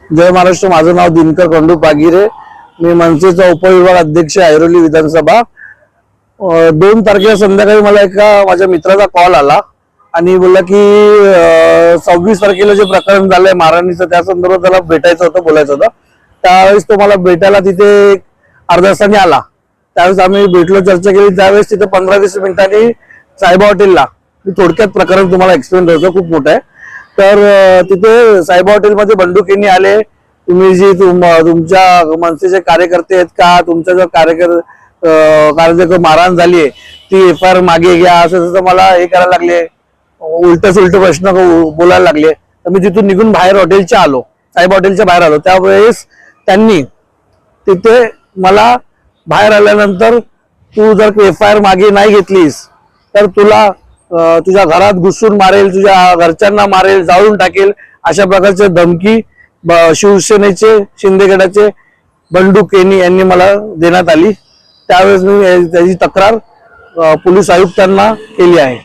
जय महाराष्ट्र माझं नाव दिनकर खंडू पागिरे मी मनसेचा उपविभाग अध्यक्ष ऐरोली विधानसभा. दोन तारखेला संध्याकाळी मला एका माझ्या मित्राचा कॉल आला आणि बोलला की सव्वीस तारखेला जे प्रकरण झालंय महाराणीचं त्या संदर्भात त्याला भेटायचं होतं बोलायचं होतं. त्यावेळेस तो मला भेटायला तिथे अर्ध्या तासाने आला. त्यावेळेस आम्ही भेटलो चर्चा केली. त्यावेळेस तिथे पंधरा वीस मिनिटांनी सायबा हॉटेलला मी थोडक्यात प्रकरण तुम्हाला एक्सप्लेन करतो खूप मोठं आहे. तर तिथे सायबा हॉटेलमध्ये बंडुकींनी आले. तुम्ही जी तुम तुमच्या मनसेचे कार्यकर्ते आहेत का? तुमच्या जो कार्यकर कार्यकर्ते मारहाण झाली आहे ती एफ आय आर मागे घ्या. असं तसं मला हे करायला लागले. उलट सुलट प्रश्न बोलायला लागले. तर मी तिथून निघून बाहेर हॉटेलच्या आलो. साहेब हॉटेलच्या बाहेर आलो. त्यावेळेस त्यांनी तिथे मला बाहेर आल्यानंतर तू जर एफ आय आर मागे नाही घेतलीस तर तुला तुझ्या घरात घुसून मारेल तुझ्या घरच्यांना मारेल जाळून टाकेल अशा प्रकारचे धमकी ब- शिवसेनेचे शिंदे गटाचे बंडू केनी यांनी मला देण्यात आली. त्यावेळेस मी त्याची तक्रार पोलीस आयुक्तांना केली आहे.